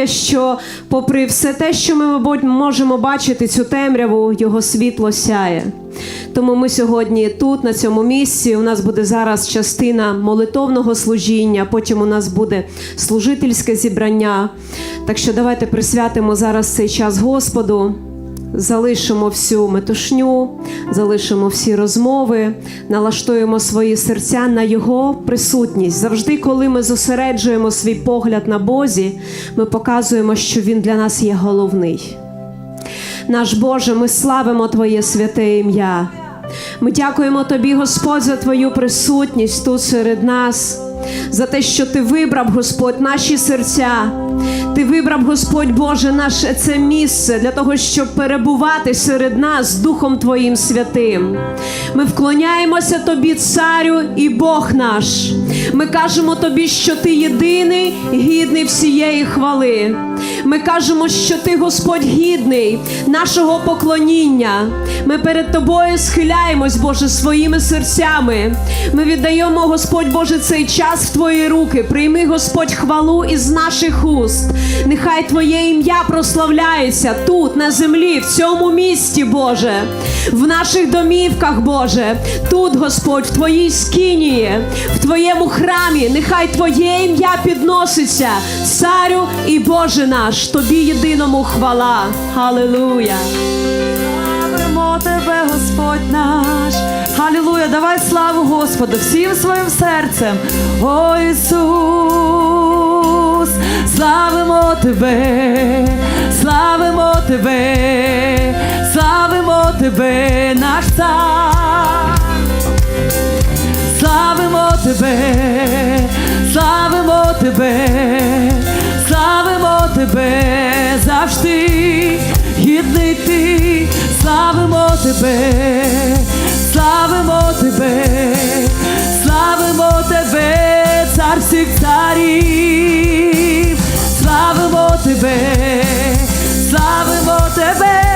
надія, що, попри все те, що ми можемо бачити, цю темряву, його світло сяє. Тому ми сьогодні тут, на цьому місці. У нас буде зараз частина молитовного служіння, потім у нас буде служительське зібрання. Так що давайте присвятимо зараз цей час Господу. Залишимо всю метушню, залишимо всі розмови, налаштуємо свої серця на Його присутність. Завжди, коли ми зосереджуємо свій погляд на Бозі, ми показуємо, що Він для нас є головний. Наш Боже, ми славимо Твоє святе ім'я. Ми дякуємо Тобі, Господь, за Твою присутність тут серед нас, за те, що Ти вибрав, Господь, наші серця. Ти вибрав, Господь Боже, наше це місце для того, щоб перебувати серед нас Духом Твоїм святим. Ми вклоняємося Тобі, Царю і Бог наш. Ми кажемо Тобі, що Ти єдиний, гідний всієї хвали. Ми кажемо, що Ти, Господь, гідний нашого поклоніння. Ми перед Тобою схиляємось, Боже, своїми серцями. Ми віддаємо, Господь Боже, цей час в Твої руки. Прийми, Господь, хвалу із наших уст. Нехай Твоє ім'я прославляється тут, на землі, в цьому місті, Боже, в наших домівках, Боже, тут, Господь, в Твоїй скинії, в Твоєму храмі. Нехай Твоє ім'я підноситься, Царю і Боже наш, Тобі єдиному хвала. Халилуя! Славимо тебе, Господь наш. Халілуя, давай славу Господу всім своїм серцем. О Ісус, славимо тебе, славимо тебе, славимо тебе, наш цар. Славимо тебе, славимо тебе, тебе завжди, гідний ти, славимо тебе, славимо тебе, славимо тебе, цар всіх царів, славимо тебе, славимо тебе.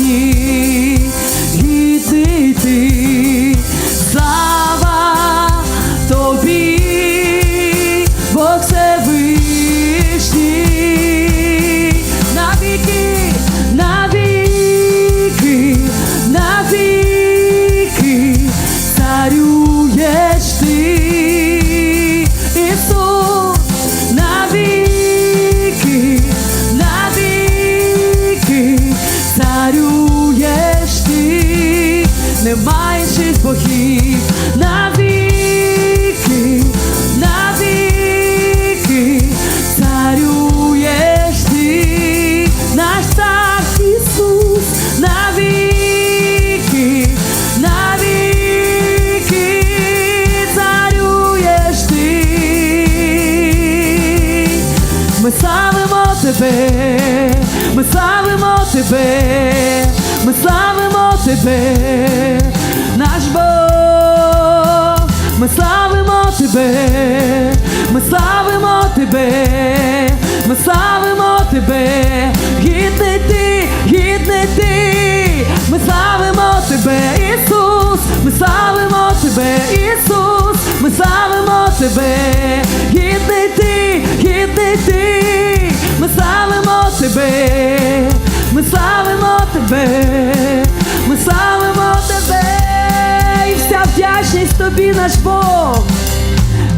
Всевишній, інших богів, навіки, навіки, царюєш ти, наш цар Ісус, навіки, навіки, царюєш ти. Ми славимо тебе, ми славимо тебе, ми славимо тебе, Бог, ми славимо тебе, ми славимо тебе, ми славимо тебе, гідний ти, гідний ти, ми славимо тебе, Ісус, ми славимо тебе, Ісус, ми славимо тебе, гідний ти, гідний ти, ми славимо тебе, ми славимо тебе, ми славимо вдячність тобі, наш Бог.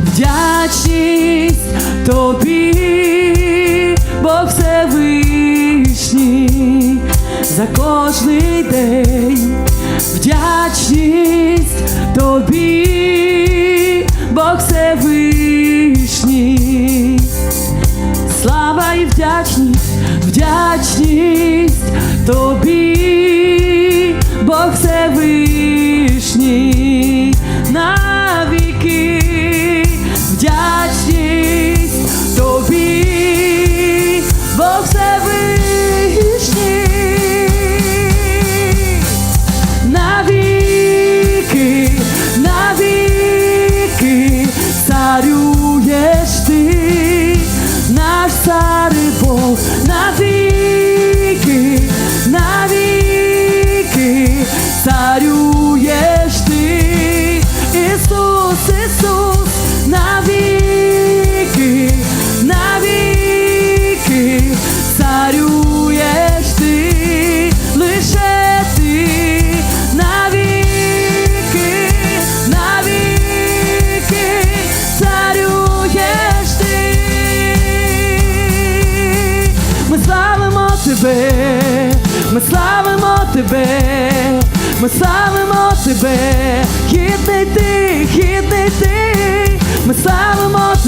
Вдячність тобі, Бог Всевишній, за кожний день, вдячність тобі, Бог Всевишній, слава і вдячність, вдячність тобі, Бог Всевишній,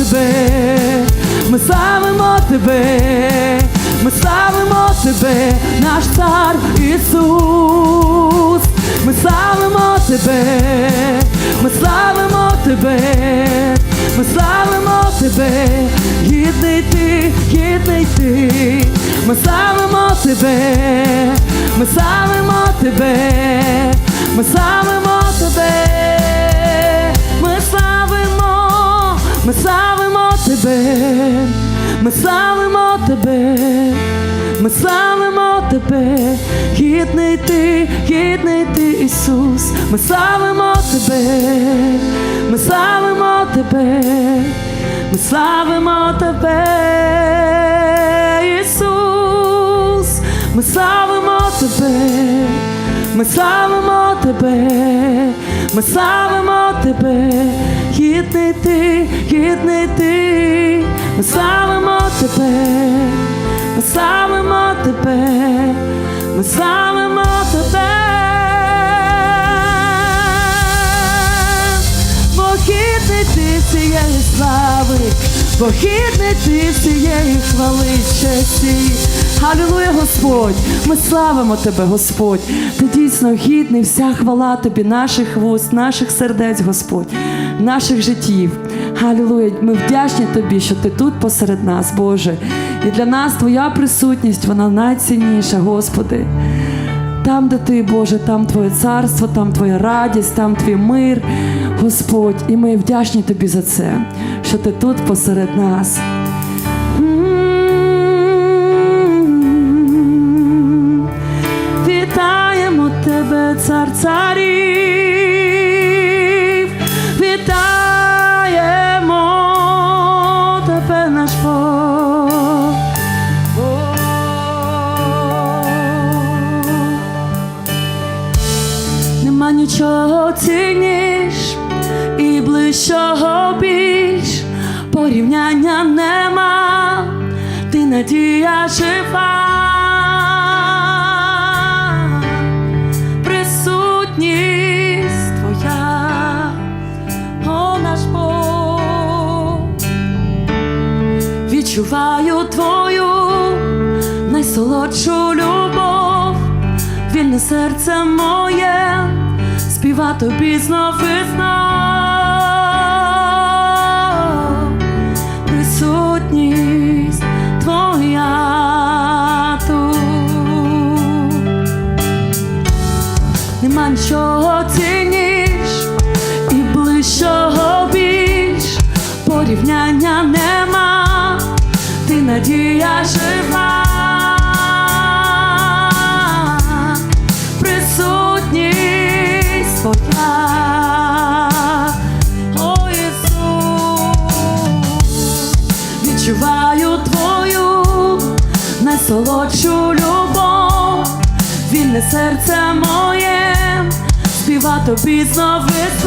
тебе, ми славимо тебе, ми славимо тебе, наш цар Ісус, ми славимо тебе, ми славимо тебе, ми славимо тебе, гідний ти, гідний ти, ми славимо тебе, ми славимо тебе, ми славимо ми славимо тебе, ми славимо тебе, ми славимо тебе, гідний ти, гідний ти, Ісус, ми славимо тебе, ми славимо тебе, ми славимо тебе, Ісус, ми славимо тебе, ми славимо тебе, ми славимо тебе, гідний ти, гідний ти, ми славимо тебе, ми славимо тебе, ми славимо тебе. Бо гідний ти цієї слави, бо гідний ти цієї хвали честі. Халілуя, Господь! Ми славимо Тебе, Господь. Ти дійсно гідний, вся хвала Тобі, наших вуст, наших сердець, Господь, наших життів. Халілуя! Ми вдячні Тобі, що ти тут посеред нас, Боже. І для нас Твоя присутність, вона найцінніша, Господи. Там, де ти, Боже, там Твоє царство, там Твоя радість, там твій мир, Господь. І ми вдячні Тобі за це, що ти тут посеред нас. Царів, вітаємо тебе, наш Бог. Нема нічого цінніш і ближчого більш порівняння нема, ти надія жива. Відчуваю твою найсолодшу любов, вільне серце моє, співа тобі знов і знов. Присутність твоя тут. Нема нічого тобі знов і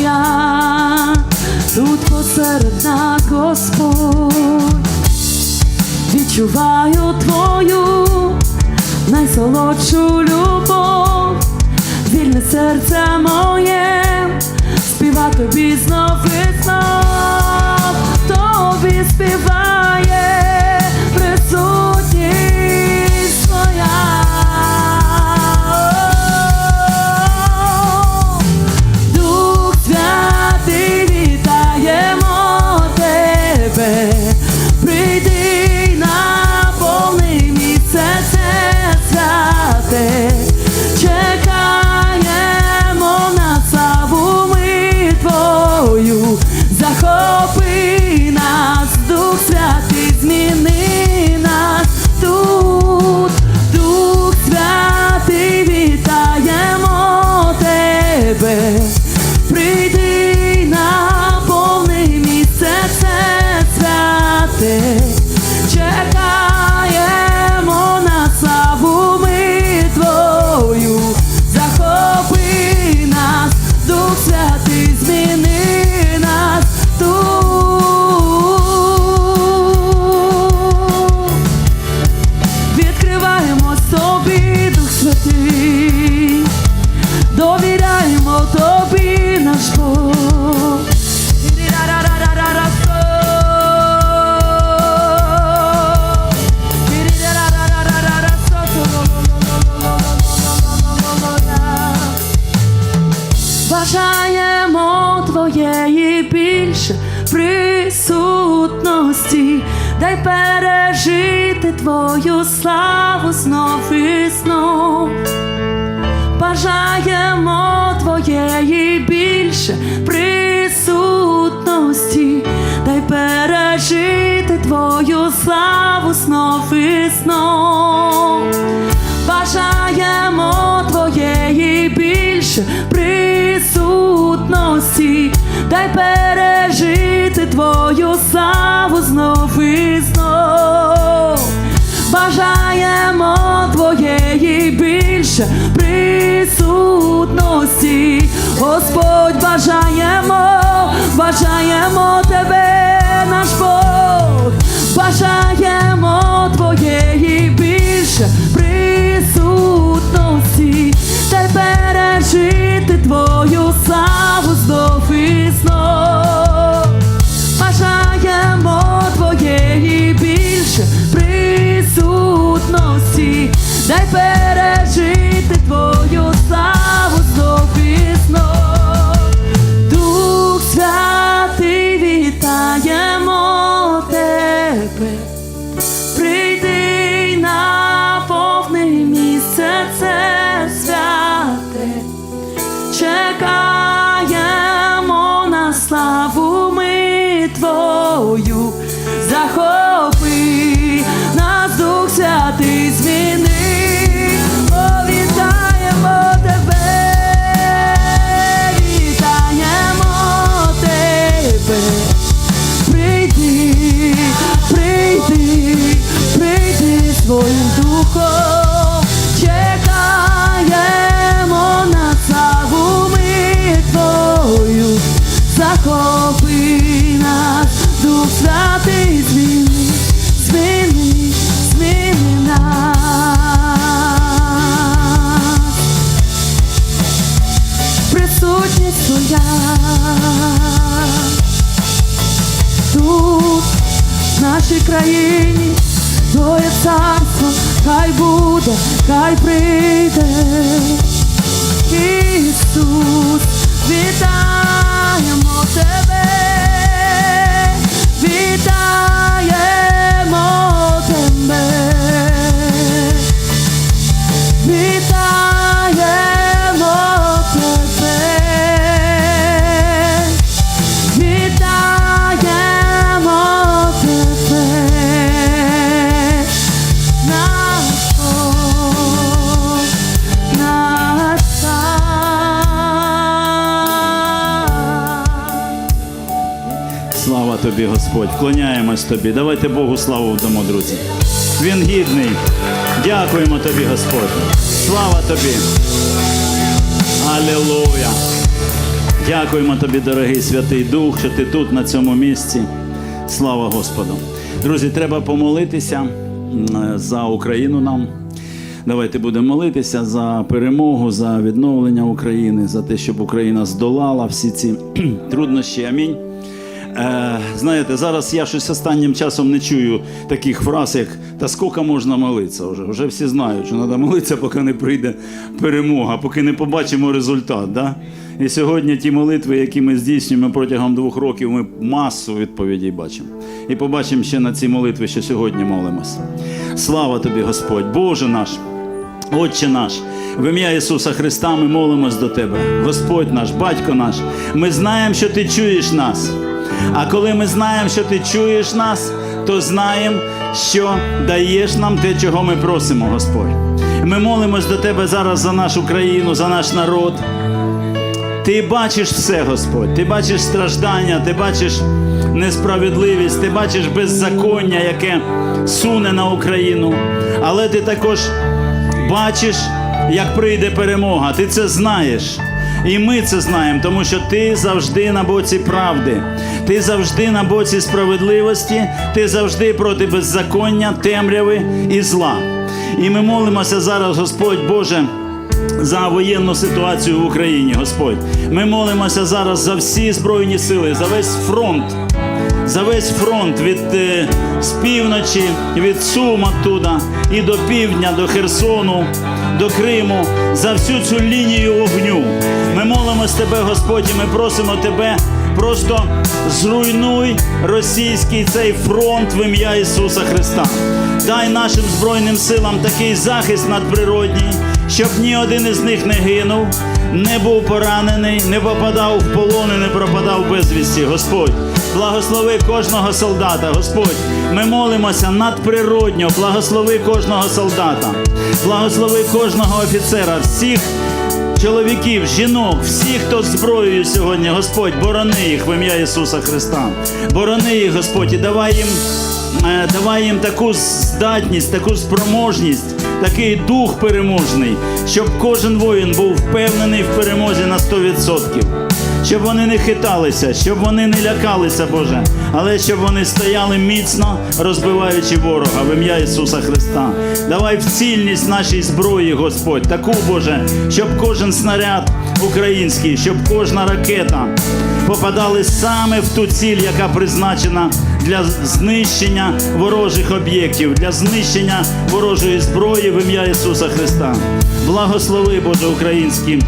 моя, тут посеред нас Господь, відчуваю твою найсолодшу любов, вільне серце моє, співати тобі знов і знов, тобі співає. бажаємо твоєї більше присутності, дай пережити твою славу знов і знов. Бажаємо твоєї більше присутності, дай пережити твою славу знов і знов. Бажаємо твоєї більше дай пережити твою славу знов і знов. Бажаємо твоєї більше присутності, Господь бажаємо, бажаємо тебе, наш Бог. Вклоняємось тобі. Давайте Богу славу вдамо, друзі. Він гідний. Дякуємо тобі, Господь. Слава тобі. Алілуя. Дякуємо тобі, дорогий Святий Дух, що ти тут, на цьому місці. Слава Господу. Друзі, треба помолитися за Україну нам. Давайте будемо молитися за перемогу, за відновлення України, за те, щоб Україна здолала всі ці труднощі. Амінь. Е, знаєте, зараз я щось останнім часом не чую таких фраз, як та скільки можна молитися. Вже, вже всі знають, що треба молитися, поки не прийде перемога, поки не побачимо результат. Да? І сьогодні ті молитви, які ми здійснюємо протягом двох років, ми масу відповідей бачимо. І побачимо ще на ці молитви, що сьогодні молимося. Слава тобі, Господь, Боже наш! Отче наш, в ім'я Ісуса Христа ми молимось до Тебе. Господь наш, Батько наш, ми знаємо, що Ти чуєш нас. А коли ми знаємо, що Ти чуєш нас, то знаємо, що даєш нам те, чого ми просимо, Господь. Ми молимось до Тебе зараз за нашу країну, за наш народ. Ти бачиш все, Господь. Ти бачиш страждання, ти бачиш несправедливість, ти бачиш беззаконня, яке суне на Україну. Але ти також бачиш, як прийде перемога. Ти це знаєш. І ми це знаємо, тому що ти завжди на боці правди, ти завжди на боці справедливості, ти завжди проти беззаконня, темряви і зла. І ми молимося зараз, Господь Боже за воєнну ситуацію в Україні, Господь. Ми молимося зараз за всі збройні сили, за весь фронт. За весь фронт від е, з півночі, від Сум оттуда і до півдня, до Херсону, до Криму, за всю цю лінію вогню. Молимось Тебе, Господь, ми просимо Тебе. Просто зруйнуй російський цей фронт в ім'я Ісуса Христа. Дай нашим Збройним силам такий захист надприродній, щоб ні один із них не гинув, не був поранений, не попадав в полон і не пропадав безвісті. Господь, благослови кожного солдата. Господь, ми молимося надприродньо, благослови кожного солдата, благослови кожного офіцера, всіх чоловіків, жінок, всіх, хто зброєю сьогодні, Господь, борони їх в ім'я Ісуса Христа. Борони їх, Господь, і давай їм, е, давай їм таку здатність, таку спроможність, такий дух переможний, щоб кожен воїн був впевнений в перемозі на 100%. Щоб вони не хиталися, щоб вони не лякалися, Боже, але щоб вони стояли міцно, розбиваючи ворога в ім'я Ісуса Христа. Давай в цільність нашій зброї, Господь, таку Боже, щоб кожен снаряд український, щоб кожна ракета попадали саме в ту ціль, яка призначена для знищення ворожих об'єктів, для знищення ворожої зброї в ім'я Ісуса Христа. Благослови, Боже, українські.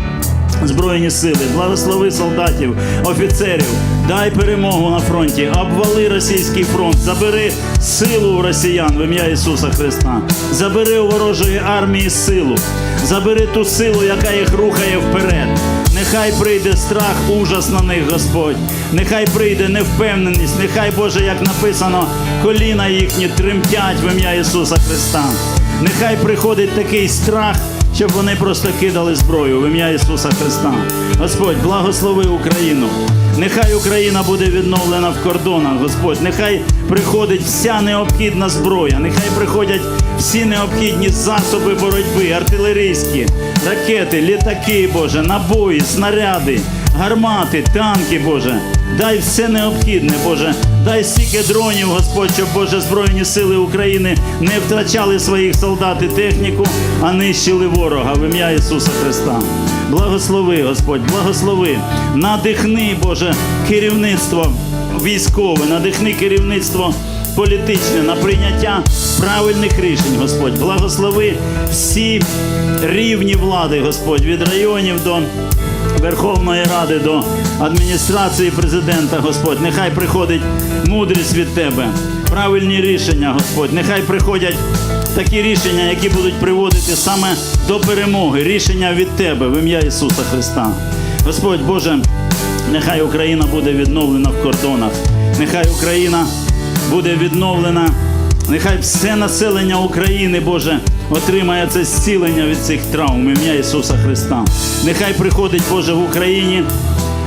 Збройні сили, благослови солдатів, офіцерів, дай перемогу на фронті, обвали російський фронт, забери силу у росіян в ім'я Ісуса Христа, забери у ворожої армії силу, забери ту силу, яка їх рухає вперед. Нехай прийде страх, ужас на них, Господь. Нехай прийде невпевненість, нехай, Боже, як написано, коліна їхні тремтять в ім'я Ісуса Христа. Нехай приходить такий страх, щоб вони просто кидали зброю в ім'я Ісуса Христа. Господь, благослови Україну. Нехай Україна буде відновлена в кордонах, Господь. Нехай приходить вся необхідна зброя, нехай приходять всі необхідні засоби боротьби, артилерійські, ракети, літаки, Боже, набої, снаряди, гармати, танки, Боже. Дай все необхідне, Боже. Дай стільки дронів, Господь, щоб Боже Збройні сили України не втрачали своїх солдат і техніку, а нищили ворога в ім'я Ісуса Христа. Благослови, Господь, благослови. Надихни, Боже, керівництво військове, надихни керівництво політичне на прийняття правильних рішень, Господь. Благослови всі рівні влади, Господь, від районів до Верховної Ради до адміністрації президента, Господь. Нехай приходить мудрість від Тебе, правильні рішення, Господь. Нехай приходять такі рішення, які будуть приводити саме до перемоги. Рішення від Тебе в ім'я Ісуса Христа. Господь Боже, нехай Україна буде відновлена в кордонах. Нехай Україна буде відновлена. Нехай все населення України, Боже, отримає це зцілення від цих травм ім'я Ісуса Христа. Нехай приходить, Боже, в Україні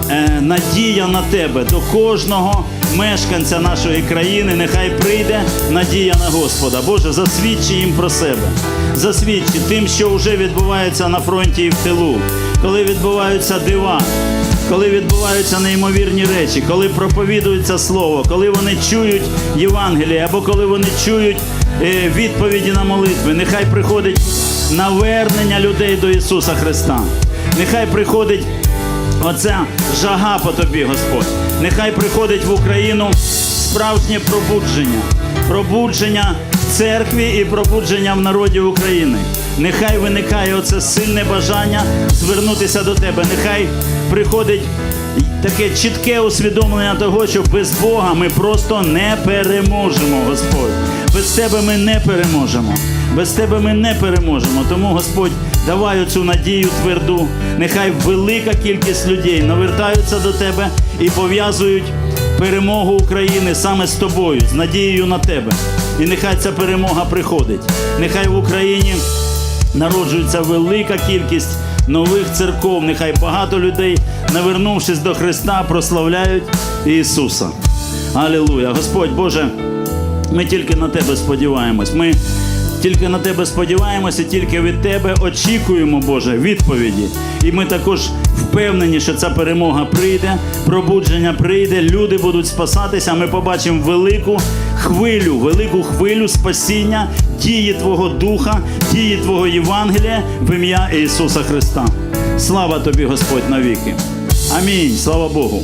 е, надія на Тебе до кожного мешканця нашої країни, нехай прийде надія на Господа. Боже, засвідчи їм про себе. Засвідчи тим, що вже відбувається на фронті і в тилу, коли відбуваються дива, коли відбуваються неймовірні речі, коли проповідується слово, коли вони чують Євангеліє, або коли вони чують відповіді на молитви. Нехай приходить навернення людей до Ісуса Христа. Нехай приходить оця жага по тобі, Господь. Нехай приходить в Україну справжнє пробудження, пробудження в церкві і пробудження в народі України. Нехай виникає оце сильне бажання звернутися до тебе. Нехай приходить таке чітке усвідомлення того, що без Бога ми просто не переможемо, Господь. Без тебе ми не переможемо. Без тебе ми не переможемо. Тому, Господь, давай оцю надію тверду. Нехай велика кількість людей навертаються до тебе і пов'язують перемогу України саме з тобою, з надією на тебе. І нехай ця перемога приходить. Нехай в Україні народжується велика кількість нових церков. Нехай багато людей, навернувшись до Христа, прославляють Ісуса. Алілуя! Господь Боже, ми тільки на Тебе сподіваємось. Ми тільки на Тебе сподіваємося, тільки від Тебе очікуємо, Боже, відповіді. І ми також впевнені, що ця перемога прийде, пробудження прийде, люди будуть спасатися. Ми побачимо велику хвилю, велику хвилю спасіння, дії Твого Духа, дії Твого Євангелія в ім'я Ісуса Христа. Слава Тобі, Господь, навіки. Амінь. Слава Богу.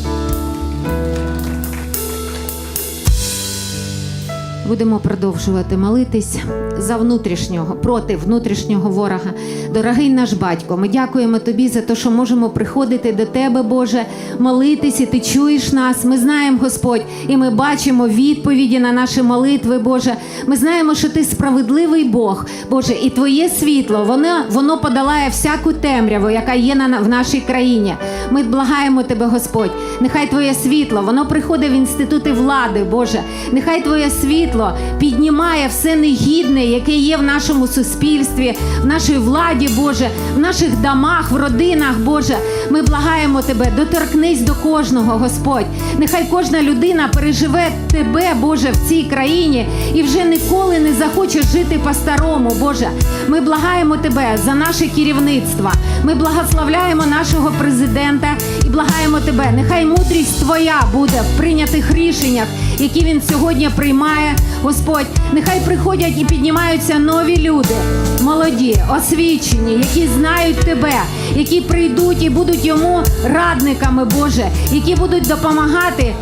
Будемо продовжувати молитись за внутрішнього, проти внутрішнього ворога. Дорогий наш батько, ми дякуємо тобі за те, що можемо приходити до тебе, Боже, молитись, і ти чуєш нас. Ми знаємо, Господь, і ми бачимо відповіді на наші молитви, Боже. Ми знаємо, що ти справедливий Бог, Боже, і твоє світло, воно, воно подолає всяку темряву, яка є на, в нашій країні. Ми благаємо тебе, Господь. Нехай Твоє світло, воно приходить в інститути влади, Боже. Нехай Твоє світло піднімає все негідне, яке є в нашому суспільстві, в нашій владі, Боже, в наших домах, в родинах, Боже. Ми благаємо Тебе, доторкнись до кожного, Господь. Нехай кожна людина переживе Тебе, Боже, в цій країні і вже ніколи не захоче жити по-старому, Боже. Ми благаємо Тебе за наше керівництво. Ми благословляємо нашого президента і благаємо Тебе. Нехай мудрість Твоя буде в прийнятих рішеннях, які він сьогодні приймає, Господь. Нехай приходять і піднімаються нові люди, молоді, освічені, які знають Тебе, які прийдуть і будуть йому радниками, Боже, які будуть допомагати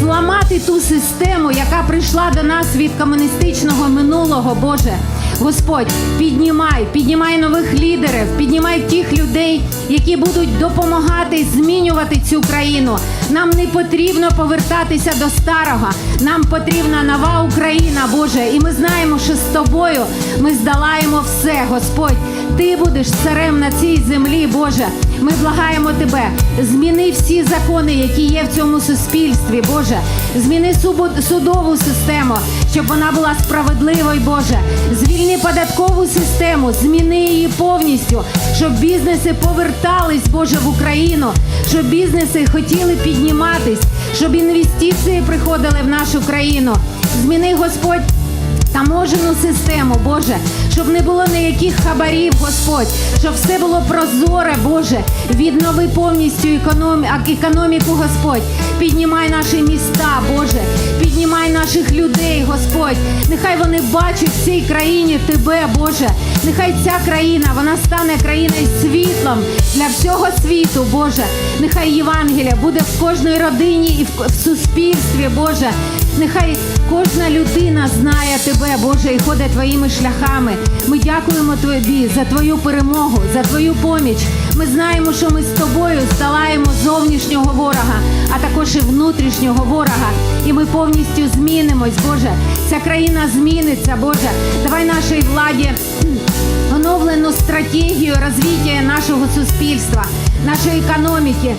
зламати ту систему, яка прийшла до нас від комуністичного минулого, Боже. Господь, піднімай, піднімай нових лідерів, піднімай тих людей, які будуть допомагати змінювати цю країну. Нам не потрібно повертатися до старого. Нам потрібна нова Україна, Боже. І ми знаємо, що з тобою ми здолаємо все, Господь. Ти будеш царем на цій землі, Боже. Ми благаємо тебе. Зміни всі закони, які є в цьому суспільстві, Боже. Зміни судову систему, щоб вона була справедливою, Боже. Звільни податкову систему, зміни її повністю, щоб бізнеси повертались, Боже, в Україну, щоб бізнеси хотіли підніматись, щоб інвестиції приходили в нашу країну. Зміни, Господь. Таможену систему, Боже, щоб не було ніяких хабарів, Господь, щоб все було прозоре, Боже. Віднови повністю економі... економіку, Господь. Піднімай наші міста, Боже, піднімай наших людей, Господь. Нехай вони бачать в цій країні Тебе, Боже. Нехай ця країна вона стане країною світлом для всього світу, Боже. Нехай Євангелія буде в кожній родині і в суспільстві, Боже. Нехай кожна людина знає тебе, Боже, і ходить твоїми шляхами. Ми дякуємо тобі за твою перемогу, за твою поміч. Ми знаємо, що ми з тобою здолаємо зовнішнього ворога, а також і внутрішнього ворога. І ми повністю змінимось, Боже. Ця країна зміниться, Боже. Давай нашій владі оновлену стратегію розвиття нашого суспільства, нашої економіки.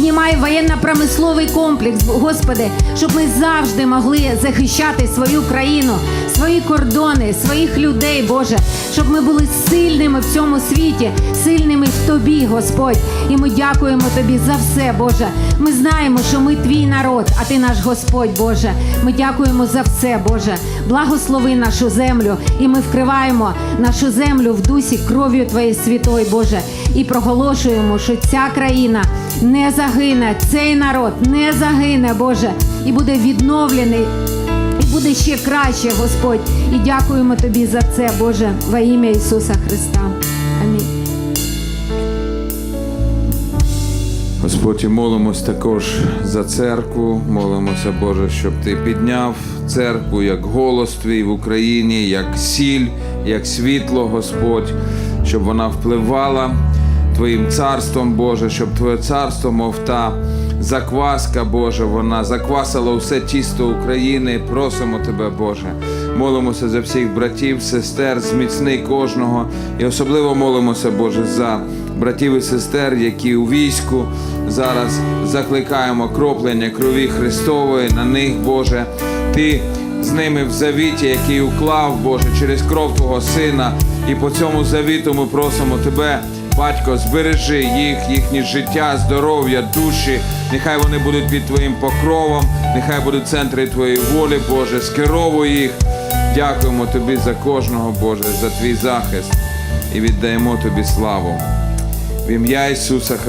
Піднімай воєнно-промисловий комплекс, Господи, щоб ми завжди могли захищати свою країну, свої кордони, своїх людей, Боже, щоб ми були сильними в цьому світі, сильними в тобі, Господь. І ми дякуємо тобі за все, Боже. Ми знаємо, що ми твій народ, а ти наш Господь, Боже. Ми дякуємо за все, Боже. Благослови нашу землю, і ми вкриваємо нашу землю в дусі кров'ю Твоєї святої, Боже, і проголошуємо, що ця країна не загине, цей народ не загине, Боже, і буде відновлений. І буде ще краще, Господь. І дякуємо тобі за це, Боже, во ім'я Ісуса Христа. Амінь. Господь, молимось також за церкву. Молимося, Боже, щоб ти підняв церкву як голос твій в Україні, як сіль, як світло, Господь, щоб вона впливала Твоїм царством, Боже, щоб Твоє царство, мов та закваска, Боже, вона заквасила усе тісто України. Просимо Тебе, Боже. Молимося за всіх братів, сестер, зміцни кожного. І особливо молимося, Боже, за братів і сестер, які у війську. Зараз закликаємо кроплення крові Христової на них, Боже. Ти з ними в завіті, який уклав, Боже, через кров Твого Сина. І по цьому завіту ми просимо Тебе, Батько, збережи їх, їхнє життя, здоров'я, душі. Нехай вони будуть під Твоїм покровом, нехай будуть центри Твоєї волі, Боже, скеровуй їх. Дякуємо Тобі за кожного, Боже, за твій захист і віддаємо Тобі славу. В ім'я Ісуса Христа.